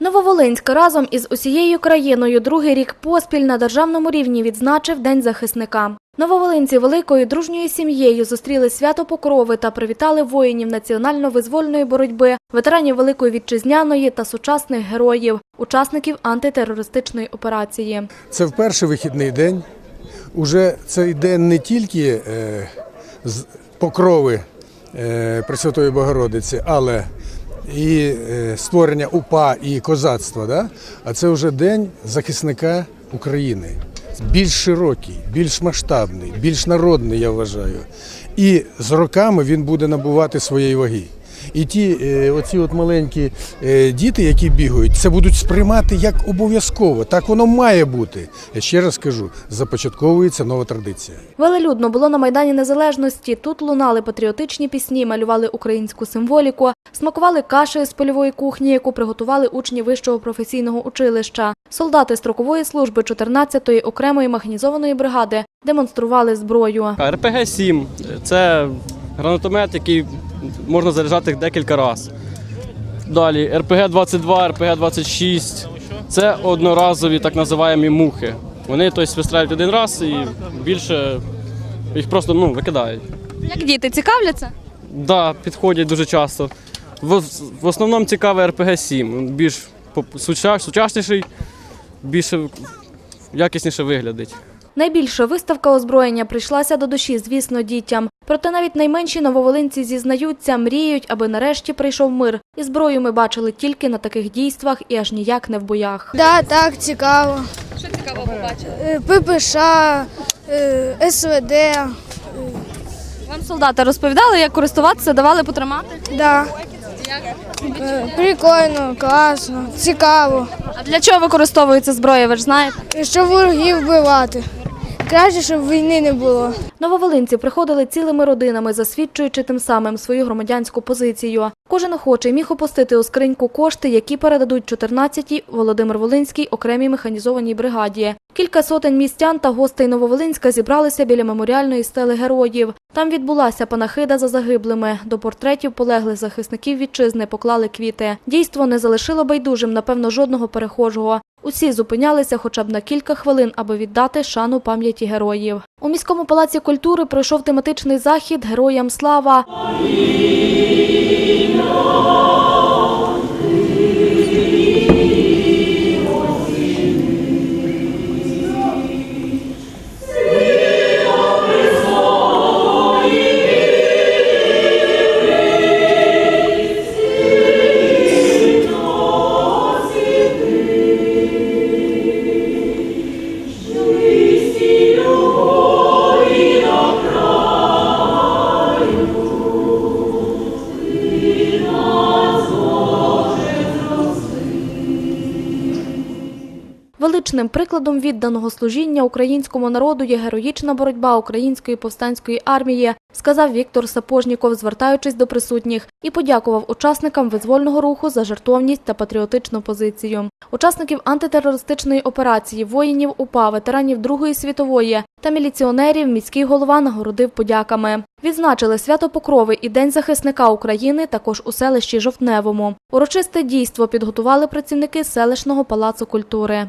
Нововолинськ разом із усією країною другий рік поспіль на державному рівні відзначив День захисника. Нововолинці великою дружньою сім'єю зустріли свято Покрови та привітали воїнів національно-визвольної боротьби, ветеранів Великої Вітчизняної та сучасних героїв, учасників антитерористичної операції. Це вперше вихідний день. Уже цей день не тільки е, з покрови е, Пресвятої Богородиці, але і е, створення УПА і козацтва, да? а це вже день захисника України. Більш широкий, більш масштабний, більш народний, я вважаю. І з роками він буде набувати своєї ваги. І ті, е, оці от маленькі е, діти, які бігають, це будуть сприймати як обов'язково. Так воно має бути. Я ще раз кажу, започатковується нова традиція. Велелюдно було на Майдані Незалежності. Тут лунали патріотичні пісні, малювали українську символіку, смакували кашею з польової кухні, яку приготували учні вищого професійного училища. Солдати строкової служби 14-ї окремої механізованої бригади демонстрували зброю. РПГ-7 це гранатомет, який можна заряджати декілька разів. Далі РПГ-22, РПГ-26 це одноразові так називаємо мухи. Вони тобто, вистрілюють один раз і більше їх просто ну, викидають. Як діти цікавляться? Да, підходять дуже часто. В, в основному цікавий РПГ-7. Більш сучасніший, більше якісніше виглядить. Найбільша виставка озброєння прийшлася до душі, звісно, дітям. Проте навіть найменші нововолинці зізнаються, мріють, аби нарешті прийшов мир. І зброю ми бачили тільки на таких дійствах і аж ніяк не в боях. Да, так, цікаво. Що цікаво побачили? ППШ, е, СВД. Вам солдати розповідали, як користуватися, давали потримати? Да. Е, Прикольно, класно, цікаво. А для чого використовується зброя, ви ж знаєте? Щоб ворогів вбивати. Краще, щоб війни не було. Нововолинці приходили цілими родинами, засвідчуючи тим самим свою громадянську позицію. Кожен охочий міг опустити у скриньку кошти, які передадуть 14-й Володимир Волинській окремій механізованій бригаді. Кілька сотень містян та гостей Нововолинська зібралися біля меморіальної стели героїв. Там відбулася панахида за загиблими. До портретів полеглих захисників вітчизни поклали квіти. Дійство не залишило байдужим, напевно, жодного перехожого. Усі зупинялися хоча б на кілька хвилин, аби віддати шану пам'яті героїв. У міському палаці культури пройшов тематичний захід Героям слава. Величним прикладом відданого служіння українському народу є героїчна боротьба української повстанської армії, сказав Віктор Сапожніков, звертаючись до присутніх, і подякував учасникам визвольного руху за жертовність та патріотичну позицію. Учасників антитерористичної операції, воїнів УПА, ветеранів Другої світової та міліціонерів міський голова нагородив подяками. Відзначили свято Покрови і День захисника України також у селищі Жовтневому. Урочисте дійство підготували працівники селищного палацу культури.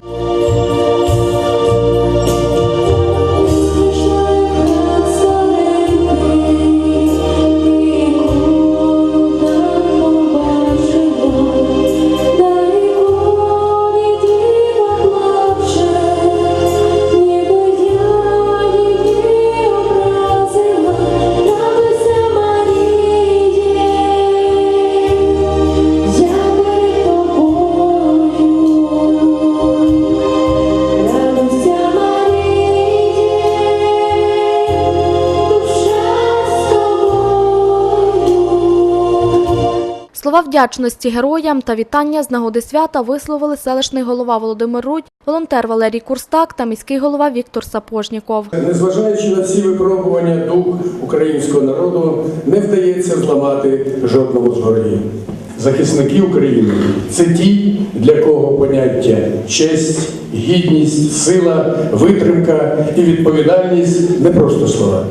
Слова вдячності героям та вітання з нагоди свята висловили селищний голова Володимир Рудь, волонтер Валерій Курстак та міський голова Віктор Сапожніков. Незважаючи на всі випробування, дух українського народу не вдається зламати жодного з ворогів. Захисники України це ті, для кого поняття честь, гідність, сила, витримка і відповідальність не просто слова.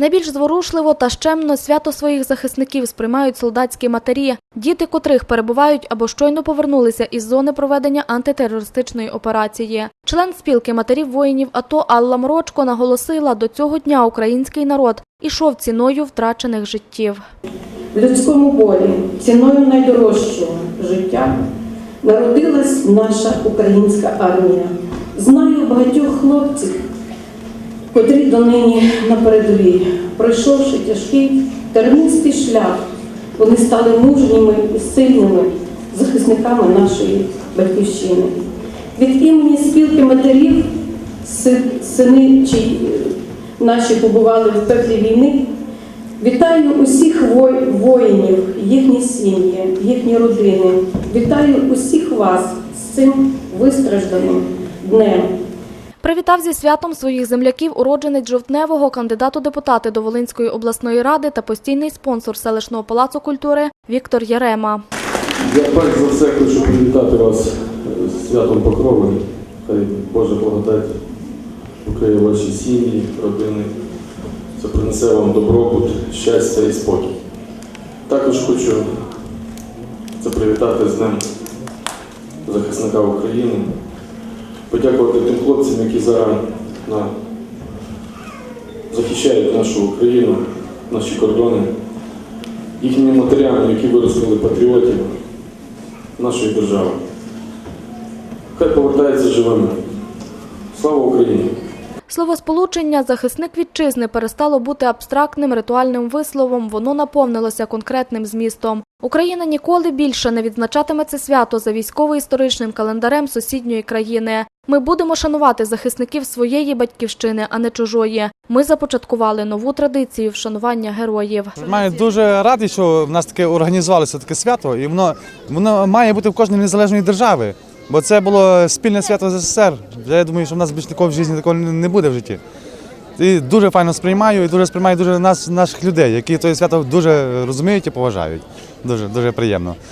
Найбільш зворушливо та щемно свято своїх захисників сприймають солдатські матері, діти котрих перебувають або щойно повернулися із зони проведення антитерористичної операції. Член спілки матерів воїнів АТО Алла Морочко наголосила, до цього дня український народ ішов ціною втрачених життів. Людському болі, ціною найдорожчого життя, народилась наша українська армія. Знаю багатьох хлопців, котрі донині на передовій, пройшовши тяжкий тернистий шлях, вони стали мужніми і сильними захисниками нашої батьківщини. Від імені спілки матерів, сини, чиї наші побували в пеклі війни, Вітаю усіх воїнів, їхні сім'ї, їхні родини. Вітаю усіх вас з цим вистражданим днем. Привітав зі святом своїх земляків уродженець Жовтневого, кандидат у депутати до Волинської обласної ради та постійний спонсор селищного палацу культури Віктор Ярема. Я перш за все хочу привітати вас з святом Покрови. Хай Божа благодать укриє ваші сім'ї, родини. Це принесе вам добробут, щастя і спокій. Також хочу це привітати з Днем захисника України, подякувати тим хлопцям, які зараз на... захищають нашу Україну, наші кордони, їхніми матерями, які виростили патріотів нашої держави. Хай повертається живими. Слава Україні! Словосполучення захисник вітчизни перестало бути абстрактним ритуальним висловом, воно наповнилося конкретним змістом. Україна ніколи більше не відзначатиме це свято за військово-історичним календарем сусідньої країни. Ми будемо шанувати захисників своєї батьківщини, а не чужої. Ми започаткували нову традицію вшанування героїв. Маю дуже радий, що в нас таке організувалося таке свято, і воно, воно має бути в кожній незалежної держави. Бо це було спільне свято з СССР. Я думаю, що в нас більше такого в житті такого не буде в житті. І дуже файно сприймаю, і дуже сприймаю дуже нас, наших людей, які це свято дуже розуміють і поважають. Дуже, дуже приємно.